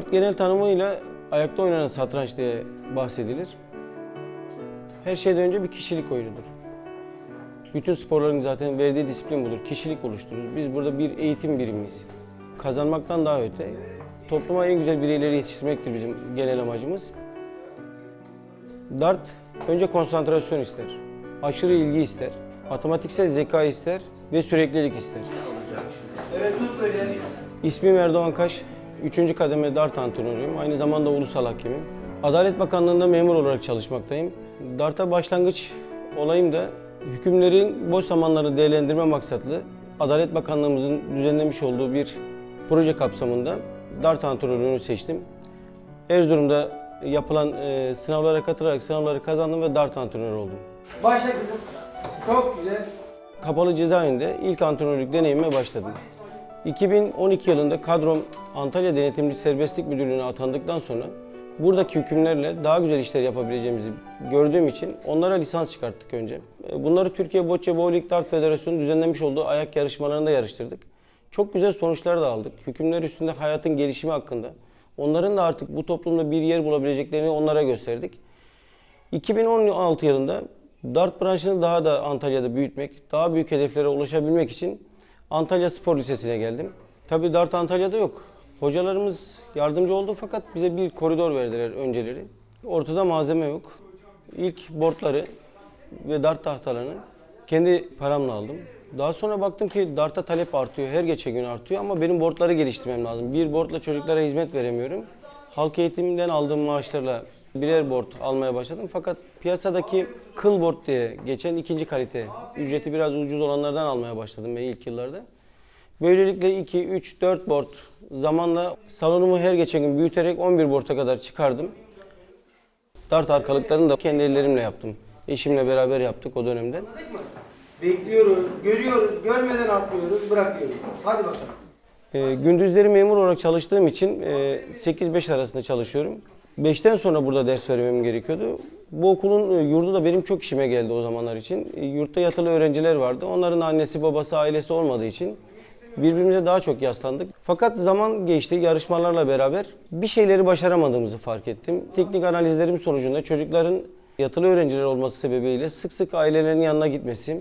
Dart genel tanımıyla ayakta oynanan satranç diye bahsedilir. Her şeyden önce bir kişilik oyunudur. Bütün sporların zaten verdiği disiplin budur. Kişilik oluştururuz. Biz burada bir eğitim birimiyiz. Kazanmaktan daha öte topluma en güzel bireyleri yetiştirmektir bizim genel amacımız. Dart önce konsantrasyon ister. Aşırı ilgi ister. Matematiksel zeka ister ve süreklilik ister. Evet tut böyle. İsmim Erdoğan Kaş. Üçüncü kademe dart antrenörüyüm. Aynı zamanda ulusal hakemim. Adalet Bakanlığı'nda memur olarak çalışmaktayım. Dart'a başlangıç olayım da hükümlerin boş zamanlarını değerlendirme maksatlı Adalet Bakanlığımızın düzenlemiş olduğu bir proje kapsamında dart antrenörünü seçtim. Erzurum'da yapılan e, sınavlara katılarak sınavları kazandım ve dart antrenörü oldum. Başla kızım. Çok güzel. Kapalı cezaevinde ilk antrenörlük deneyimime başladım. 2012 yılında kadrom Antalya Denetimli Serbestlik Müdürlüğü'ne atandıktan sonra buradaki hükümlerle daha güzel işler yapabileceğimizi gördüğüm için onlara lisans çıkarttık önce. Bunları Türkiye Bocce Bowling Dart Federasyonu düzenlemiş olduğu ayak yarışmalarında yarıştırdık. Çok güzel sonuçlar da aldık. Hükümler üstünde hayatın gelişimi hakkında. Onların da artık bu toplumda bir yer bulabileceklerini onlara gösterdik. 2016 yılında dart branşını daha da Antalya'da büyütmek, daha büyük hedeflere ulaşabilmek için Antalya Spor Lisesi'ne geldim. Tabii dart Antalya'da yok. Hocalarımız yardımcı oldu fakat bize bir koridor verdiler önceleri. Ortada malzeme yok. İlk boardları ve dart tahtalarını kendi paramla aldım. Daha sonra baktım ki darta talep artıyor, her geçen gün artıyor ama benim boardları geliştirmem lazım. Bir boardla çocuklara hizmet veremiyorum. Halk eğitiminden aldığım maaşlarla birer board almaya başladım. Fakat piyasadaki kıl board diye geçen ikinci kalite, ücreti biraz ucuz olanlardan almaya başladım ben ilk yıllarda. Böylelikle 2, 3, 4 board zamanla salonumu her geçen gün büyüterek 11 board'a kadar çıkardım. Dart arkalıklarını da kendi ellerimle yaptım. Eşimle beraber yaptık o dönemde. Bekliyoruz, görüyoruz, görmeden atlıyoruz, bırakıyoruz. Hadi bakalım. Ee, gündüzleri memur olarak çalıştığım için e, 8-5 arasında çalışıyorum. 5'ten sonra burada ders vermem gerekiyordu. Bu okulun e, yurdu da benim çok işime geldi o zamanlar için. E, yurtta yatılı öğrenciler vardı. Onların annesi, babası, ailesi olmadığı için birbirimize daha çok yaslandık. Fakat zaman geçti yarışmalarla beraber bir şeyleri başaramadığımızı fark ettim. Teknik analizlerim sonucunda çocukların yatılı öğrenciler olması sebebiyle sık sık ailelerin yanına gitmesi,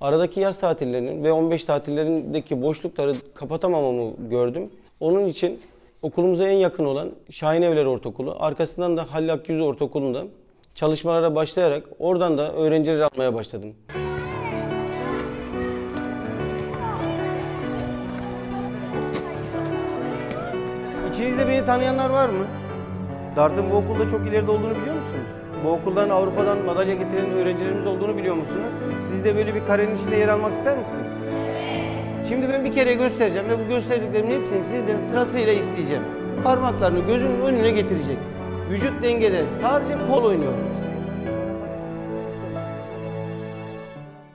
aradaki yaz tatillerinin ve 15 tatillerindeki boşlukları kapatamamamı gördüm. Onun için okulumuza en yakın olan Şahin Evler Ortaokulu, arkasından da Halil Akyüz Ortaokulu'nda çalışmalara başlayarak oradan da öğrencileri almaya başladım. İçinizde beni tanıyanlar var mı? Dart'ın bu okulda çok ileride olduğunu biliyor musunuz? Bu okuldan Avrupa'dan madalya getiren öğrencilerimiz olduğunu biliyor musunuz? Siz de böyle bir karenin içinde yer almak ister misiniz? Şimdi ben bir kere göstereceğim ve bu gösterdiklerimin hepsini sizden sırasıyla isteyeceğim. Parmaklarını gözünün önüne getirecek. Vücut dengede sadece kol oynuyor.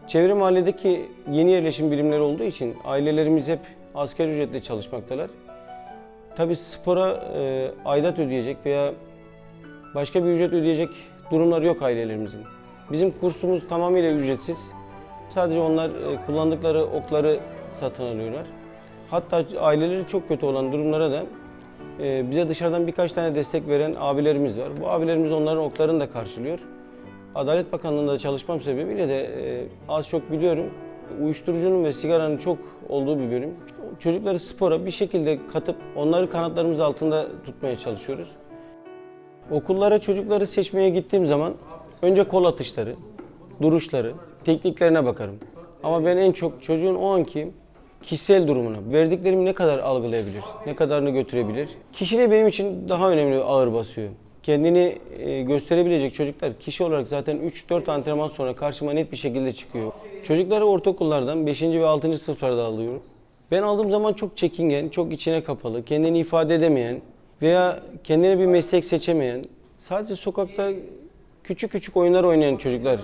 Çevre mahalledeki yeni yerleşim birimleri olduğu için ailelerimiz hep asgari ücretle çalışmaktalar. Tabii spora e, aidat ödeyecek veya başka bir ücret ödeyecek durumları yok ailelerimizin. Bizim kursumuz tamamıyla ücretsiz. Sadece onlar e, kullandıkları okları satın alıyorlar. Hatta aileleri çok kötü olan durumlara da e, bize dışarıdan birkaç tane destek veren abilerimiz var. Bu abilerimiz onların oklarını da karşılıyor. Adalet Bakanlığı'nda çalışmam sebebiyle de e, az çok biliyorum. Uyuşturucunun ve sigaranın çok olduğu bir bölüm. Çocukları spora bir şekilde katıp onları kanatlarımız altında tutmaya çalışıyoruz. Okullara çocukları seçmeye gittiğim zaman önce kol atışları, duruşları, tekniklerine bakarım. Ama ben en çok çocuğun o anki kişisel durumuna, verdiklerimi ne kadar algılayabilir, ne kadarını götürebilir. Kişiliği benim için daha önemli, ağır basıyor. Kendini e, gösterebilecek çocuklar kişi olarak zaten 3-4 antrenman sonra karşıma net bir şekilde çıkıyor. Çocukları ortaokullardan 5. ve 6. sınıflarda alıyorum. Ben aldığım zaman çok çekingen, çok içine kapalı, kendini ifade edemeyen veya kendine bir meslek seçemeyen, sadece sokakta küçük küçük oyunlar oynayan çocuklar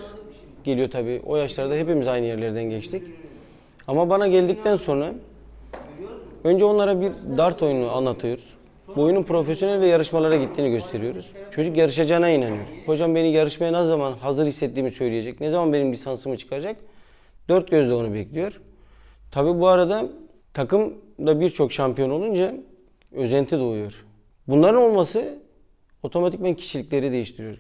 geliyor tabii. O yaşlarda hepimiz aynı yerlerden geçtik. Ama bana geldikten sonra önce onlara bir dart oyunu anlatıyoruz. Bu oyunun profesyonel ve yarışmalara gittiğini gösteriyoruz. Çocuk yarışacağına inanıyor. Hocam beni yarışmaya ne zaman hazır hissettiğimi söyleyecek, ne zaman benim lisansımı çıkaracak. Dört gözle onu bekliyor. Tabii bu arada takım da birçok şampiyon olunca özenti doğuyor. Bunların olması otomatikman kişilikleri değiştiriyor.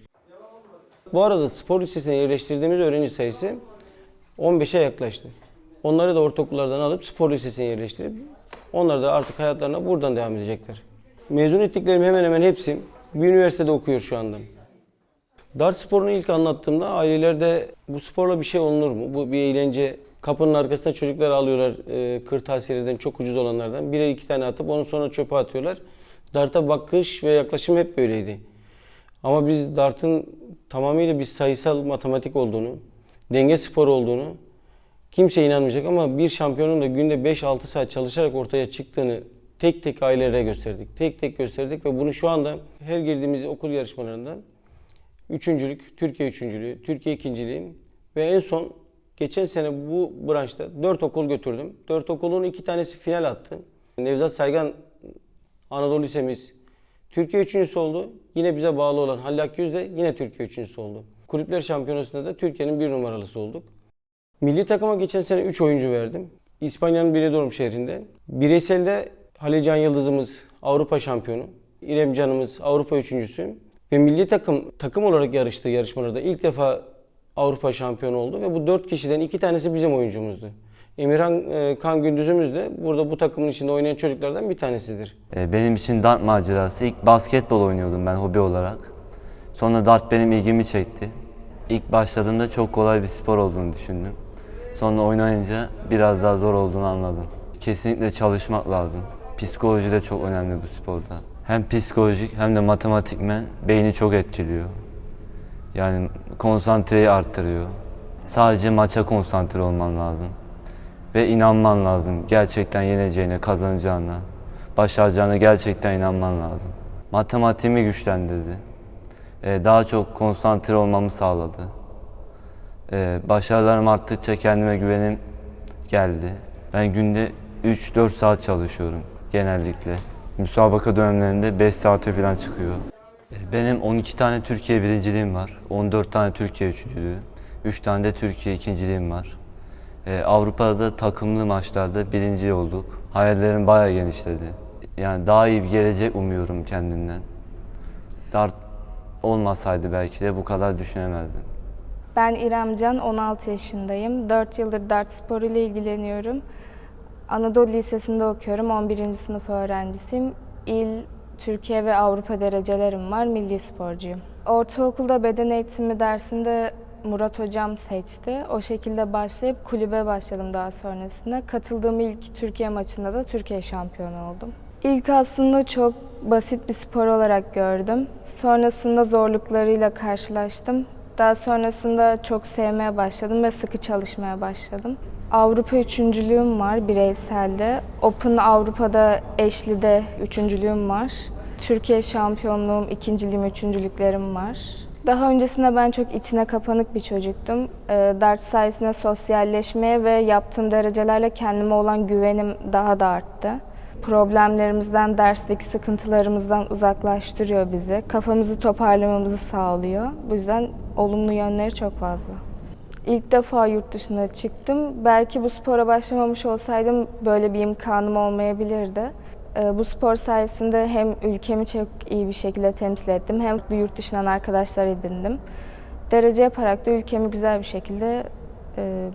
Bu arada spor lisesine yerleştirdiğimiz öğrenci sayısı 15'e yaklaştı. Onları da ortaokullardan alıp spor lisesine yerleştirip onlar da artık hayatlarına buradan devam edecekler. Mezun ettiklerim hemen hemen hepsi bir üniversitede okuyor şu anda. Dart sporunu ilk anlattığımda ailelerde bu sporla bir şey olunur mu? Bu bir eğlence. Kapının arkasında çocuklar alıyorlar e, kırtasiyeden çok ucuz olanlardan. Birer iki tane atıp onu sonra çöpe atıyorlar. Dart'a bakış ve yaklaşım hep böyleydi. Ama biz dartın tamamıyla bir sayısal matematik olduğunu, denge sporu olduğunu kimse inanmayacak ama bir şampiyonun da günde 5-6 saat çalışarak ortaya çıktığını tek tek ailelere gösterdik. Tek tek gösterdik ve bunu şu anda her girdiğimiz okul yarışmalarında üçüncülük, Türkiye üçüncülüğü, Türkiye ikinciliği ve en son geçen sene bu branşta dört okul götürdüm. Dört okulun iki tanesi final attı. Nevzat Saygan Anadolu Lisemiz Türkiye üçüncüsü oldu. Yine bize bağlı olan Halil Akyüz de yine Türkiye üçüncüsü oldu. Kulüpler Şampiyonası'nda da Türkiye'nin bir numaralısı olduk. Milli takıma geçen sene 3 oyuncu verdim. İspanya'nın Benidorm şehrinde. Bireyselde Halil Can Yıldız'ımız Avrupa şampiyonu. İrem Can'ımız Avrupa üçüncüsü. Ve milli takım takım olarak yarıştığı yarışmalarda ilk defa Avrupa şampiyonu oldu. Ve bu dört kişiden iki tanesi bizim oyuncumuzdu. Emirhan e, Kan Gündüz'ümüz de burada bu takımın içinde oynayan çocuklardan bir tanesidir. E, Benim için dart macerası ilk basketbol oynuyordum ben hobi olarak. Sonra dart benim ilgimi çekti. İlk başladığımda çok kolay bir spor olduğunu düşündüm. Sonra oynayınca biraz daha zor olduğunu anladım. Kesinlikle çalışmak lazım. Psikoloji de çok önemli bu sporda. Hem psikolojik hem de matematikmen beyni çok etkiliyor. Yani konsantreyi arttırıyor. Sadece maça konsantre olman lazım. Ve inanman lazım. Gerçekten yeneceğine, kazanacağına, başaracağına gerçekten inanman lazım. Matematiğimi güçlendirdi. Ee, daha çok konsantre olmamı sağladı. Ee, başarılarım arttıkça kendime güvenim geldi. Ben günde 3-4 saat çalışıyorum genellikle. Müsabaka dönemlerinde 5 saate falan çıkıyor. Ee, Benim 12 tane Türkiye birinciliğim var. 14 tane Türkiye üçüncülüğü. 3 tane de Türkiye ikinciliğim var. Ee, Avrupa'da takımlı maçlarda birinci olduk. Hayallerim bayağı genişledi. Yani daha iyi bir gelecek umuyorum kendimden. Dart olmasaydı belki de bu kadar düşünemezdim. Ben İrem Can, 16 yaşındayım. 4 yıldır dart sporu ile ilgileniyorum. Anadolu Lisesi'nde okuyorum, 11. sınıf öğrencisiyim. İl, Türkiye ve Avrupa derecelerim var, milli sporcuyum. Ortaokulda beden eğitimi dersinde Murat Hocam seçti. O şekilde başlayıp kulübe başladım daha sonrasında. Katıldığım ilk Türkiye maçında da Türkiye şampiyonu oldum. İlk aslında çok basit bir spor olarak gördüm. Sonrasında zorluklarıyla karşılaştım. Daha sonrasında çok sevmeye başladım ve sıkı çalışmaya başladım. Avrupa üçüncülüğüm var bireyselde. Open Avrupa'da eşlide üçüncülüğüm var. Türkiye şampiyonluğum, ikinciliğim, üçüncülüklerim var. Daha öncesinde ben çok içine kapanık bir çocuktum. Ee, Ders sayesinde sosyalleşmeye ve yaptığım derecelerle kendime olan güvenim daha da arttı. Problemlerimizden, dersteki sıkıntılarımızdan uzaklaştırıyor bizi. Kafamızı toparlamamızı sağlıyor. Bu yüzden olumlu yönleri çok fazla. İlk defa yurt dışına çıktım. Belki bu spora başlamamış olsaydım böyle bir imkanım olmayabilirdi. Ee, Bu spor sayesinde hem ülkemi çok iyi bir şekilde temsil ettim hem de yurt dışından arkadaşlar edindim. Derece yaparak da ülkemi güzel bir şekilde e,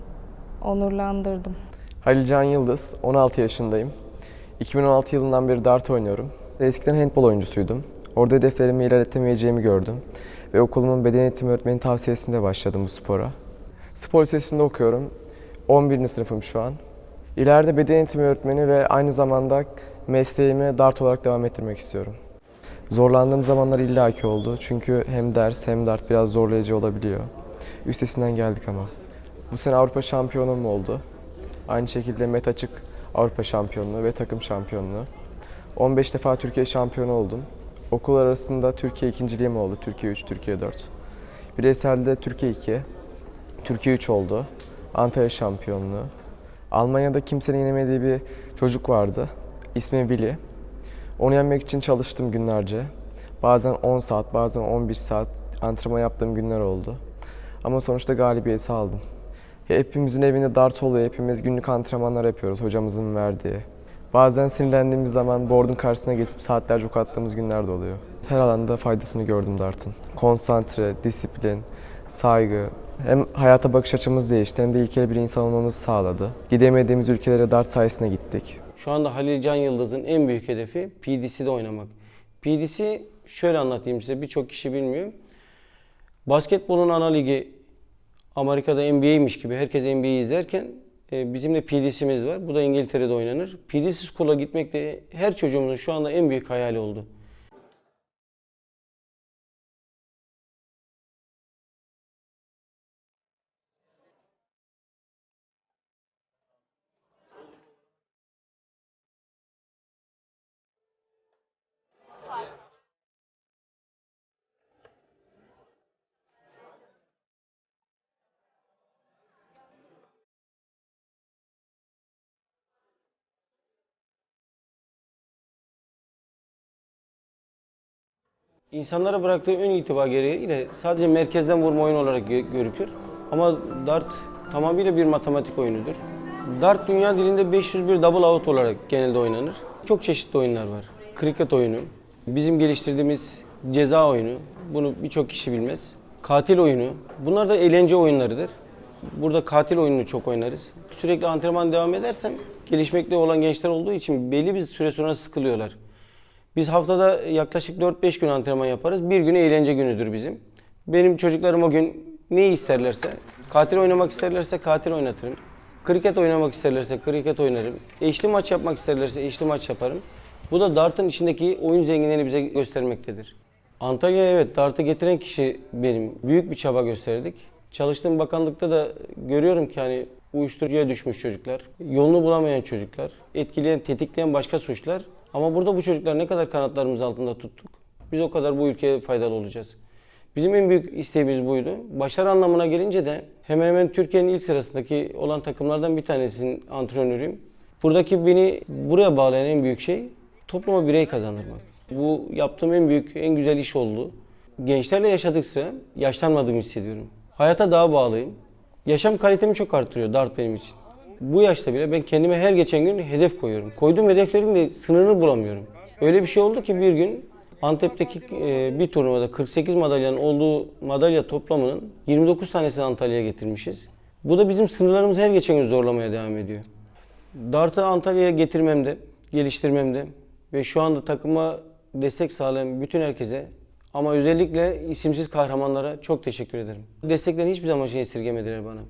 onurlandırdım. Halil Can Yıldız, 16 yaşındayım. 2016 yılından beri dart oynuyorum. Eskiden handbol oyuncusuydum. Orada hedeflerimi ilerletemeyeceğimi gördüm. Ve okulumun beden eğitimi öğretmeni tavsiyesinde başladım bu spora. Spor lisesinde okuyorum. 11. sınıfım şu an. İleride beden eğitimi öğretmeni ve aynı zamanda mesleğimi dart olarak devam ettirmek istiyorum. Zorlandığım zamanlar illaki oldu. Çünkü hem ders hem dart biraz zorlayıcı olabiliyor. Üstesinden geldik ama. Bu sene Avrupa şampiyonum oldu. Aynı şekilde Met Açık Avrupa şampiyonluğu ve takım şampiyonluğu. 15 defa Türkiye şampiyonu oldum. Okul arasında Türkiye ikinciliğim oldu. Türkiye 3, Türkiye 4. Bireyselde Türkiye 2, Türkiye 3 oldu. Antalya şampiyonluğu. Almanya'da kimsenin yenemediği bir çocuk vardı. İsmi Willy. Onu yenmek için çalıştım günlerce. Bazen 10 saat, bazen 11 saat antrenman yaptığım günler oldu. Ama sonuçta galibiyeti aldım. Hepimizin evinde dart oluyor. Hepimiz günlük antrenmanlar yapıyoruz hocamızın verdiği. Bazen sinirlendiğimiz zaman board'un karşısına geçip saatlerce ok attığımız günler de oluyor. Her alanda faydasını gördüm dart'ın. Konsantre, disiplin, saygı, hem hayata bakış açımız değişti hem de ilkeli bir insan olmamızı sağladı. Gidemediğimiz ülkelere dart sayesinde gittik. Şu anda Halil Can Yıldız'ın en büyük hedefi PDC'de oynamak. PDC şöyle anlatayım size birçok kişi bilmiyor. Basketbolun ana ligi Amerika'da NBA'ymiş gibi herkes NBA'yi izlerken e, bizim de PDC'miz var. Bu da İngiltere'de oynanır. PDC School'a gitmek de her çocuğumuzun şu anda en büyük hayali oldu. İnsanlara bıraktığı ön itibar gereğiyle sadece merkezden vurma oyunu olarak gö- görükür. Ama dart tamamıyla bir matematik oyunudur. Dart dünya dilinde 501 double out olarak genelde oynanır. Çok çeşitli oyunlar var. Kriket oyunu, bizim geliştirdiğimiz ceza oyunu, bunu birçok kişi bilmez. Katil oyunu, bunlar da eğlence oyunlarıdır. Burada katil oyununu çok oynarız. Sürekli antrenman devam edersem gelişmekte olan gençler olduğu için belli bir süre sonra sıkılıyorlar. Biz haftada yaklaşık 4-5 gün antrenman yaparız. Bir gün eğlence günüdür bizim. Benim çocuklarım o gün ne isterlerse, katil oynamak isterlerse katil oynatırım. Kriket oynamak isterlerse kriket oynarım. Eşli maç yapmak isterlerse eşli maç yaparım. Bu da dartın içindeki oyun zenginliğini bize göstermektedir. Antalya'ya evet dartı getiren kişi benim. Büyük bir çaba gösterdik. Çalıştığım bakanlıkta da görüyorum ki hani uyuşturucuya düşmüş çocuklar, yolunu bulamayan çocuklar, etkileyen, tetikleyen başka suçlar. Ama burada bu çocuklar ne kadar kanatlarımız altında tuttuk, biz o kadar bu ülkeye faydalı olacağız. Bizim en büyük isteğimiz buydu. Başarı anlamına gelince de hemen hemen Türkiye'nin ilk sırasındaki olan takımlardan bir tanesinin antrenörüyüm. Buradaki beni buraya bağlayan en büyük şey topluma birey kazandırmak. Bu yaptığım en büyük, en güzel iş oldu. Gençlerle yaşadıkça yaşlanmadığımı hissediyorum. Hayata daha bağlıyım. Yaşam kalitemi çok artırıyor dart benim için. Bu yaşta bile ben kendime her geçen gün hedef koyuyorum. Koyduğum hedeflerin de sınırını bulamıyorum. Öyle bir şey oldu ki bir gün Antep'teki e, bir turnuvada 48 madalyanın olduğu madalya toplamının 29 tanesini Antalya'ya getirmişiz. Bu da bizim sınırlarımızı her geçen gün zorlamaya devam ediyor. Dart'ı Antalya'ya getirmemde, geliştirmemde ve şu anda takıma destek sağlayan bütün herkese ama özellikle isimsiz kahramanlara çok teşekkür ederim. Desteklerini hiçbir zaman şey esirgemediler bana.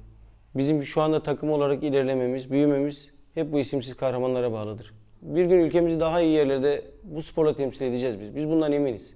Bizim şu anda takım olarak ilerlememiz, büyümemiz hep bu isimsiz kahramanlara bağlıdır. Bir gün ülkemizi daha iyi yerlerde bu sporla temsil edeceğiz biz. Biz bundan eminiz.